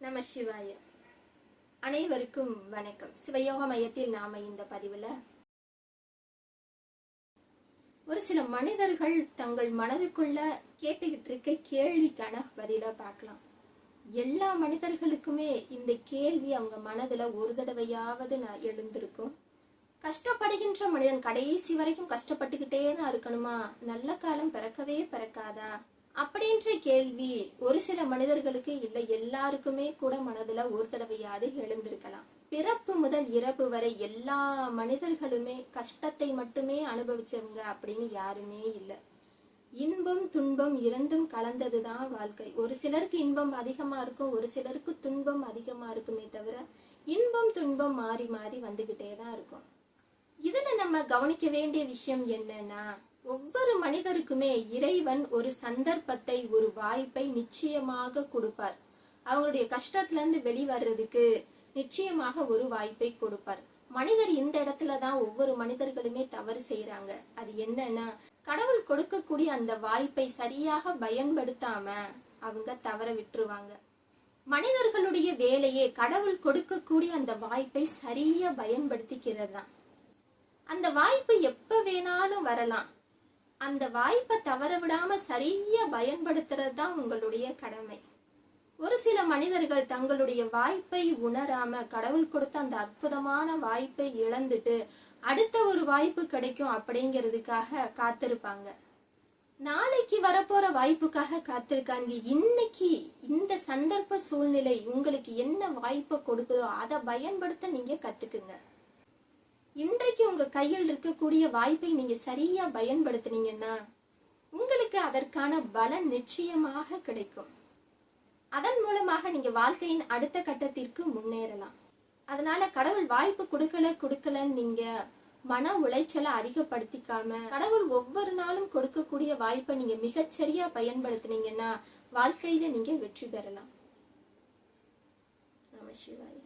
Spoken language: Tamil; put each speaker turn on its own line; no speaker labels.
நம சிவாய. அனைவருக்கும் வணக்கம். சிவயோக மையத்தில் நாம இந்த பதிவுல ஒரு சில மனிதர்கள் தங்கள் மனதுக்குள்ள கேட்டுக்கிட்டு இருக்க கேள்விக்கான பதில பார்க்கலாம். எல்லா மனிதர்களுக்குமே இந்த கேள்வி அவங்க மனதுல ஒரு தடவையாவது நான் எழுந்திருக்கும். கஷ்டப்படுகின்ற மனிதன் கடைசி வரைக்கும் கஷ்டப்பட்டுக்கிட்டே தான் இருக்கணுமா? நல்ல காலம் பிறக்கவே பிறக்காதா? அப்படின்ற கேள்வி ஒரு சில மனிதர்களுக்கு இல்லை. எல்லாருக்குமே கூட மனதுல ஒரு தடவையாவது எழுந்திருக்கலாம். பிறப்பு முதல் இறப்பு வரை எல்லா மனிதர்களுமே கஷ்டத்தை மட்டுமே அனுபவிச்சவங்க அப்படின்னு யாருமே இல்லை. இன்பம் துன்பம் இரண்டும் கலந்ததுதான் வாழ்க்கை. ஒரு சிலருக்கு இன்பம் அதிகமா இருக்கும் ஒரு சிலருக்கு துன்பம் அதிகமா இருக்குமே தவிர இன்பம் துன்பம் மாறி மாறி வந்துகிட்டே தான் இருக்கும். இதுல நம்ம கவனிக்க வேண்டிய விஷயம் என்னன்னா ஒவ்வொரு மனிதருக்குமே இறைவன் ஒரு சந்தர்ப்பத்தை ஒரு வாய்ப்பை நிச்சயமாக கொடுப்பார். அவங்களுடைய கஷ்டத்துல இருந்து வெளிவர்றதுக்கு நிச்சயமாக ஒரு வாய்ப்பை கொடுப்பார். மனிதர் இந்த இடத்துல தான் ஒவ்வொரு மனிதர்களுமே தவறு செய்யறாங்க அது என்னன்னா கடவுள் கொடுக்கக்கூடிய அந்த வாய்ப்பை சரியாக பயன்படுத்தாம அவங்க தவற விட்டுருவாங்க. மனிதர்களுடைய வேலையே கடவுள் கொடுக்கக்கூடிய அந்த வாய்ப்பை சரியா பயன்படுத்திக்கிறது தான் அந்த வாய்ப்பு எப்ப வேணாலும் வரலாம். அந்த வாய்ப்பை தவற விடாம சரியா பயன்படுத்துறது தான் உங்களுடைய கடமை. ஒரு சில மனிதர்கள் தங்களுடைய வாய்ப்பை உணராம கடவுள் கொடுத்த அந்த அற்புதமான வாய்ப்பை இழந்துட்டு அடுத்த ஒரு வாய்ப்பு கிடைக்கும் அப்படிங்கிறதுக்காக காத்திருப்பாங்க. நாளைக்கு வரப்போற வாய்ப்புக்காக காத்திருக்காங்க. இன்னைக்கு இந்த சந்தர்ப்ப சூழ்நிலை உங்களுக்கு என்ன வாய்ப்பை கொடுக்குதோ அதை பயன்படுத்த நீங்க கத்துக்குங்க. இன்றைக்கு உங்க கையில் இருக்கக்கூடிய வாய்ப்பை நீங்க சரியா பயன்படுத்தினீங்கன்னா உங்களுக்கு அதற்கான பலன் நிச்சயமாக கிடைக்கும். அதன் மூலமாக நீங்க வாழ்க்கையின் அடுத்த கட்டத்திற்கு முன்னேறலாம். அதனால கடவுள் வாய்ப்பு கொடுக்கல கொடுக்கலன்னு நீங்க மன உளைச்சலை அதிகப்படுத்திக்காம கடவுள் ஒவ்வொரு நாளும் கொடுக்கக்கூடிய வாய்ப்பை நீங்க மிகச்சரியா பயன்படுத்தினீங்கன்னா வாழ்க்கையில நீங்க வெற்றி பெறலாம். நம சிவாய்.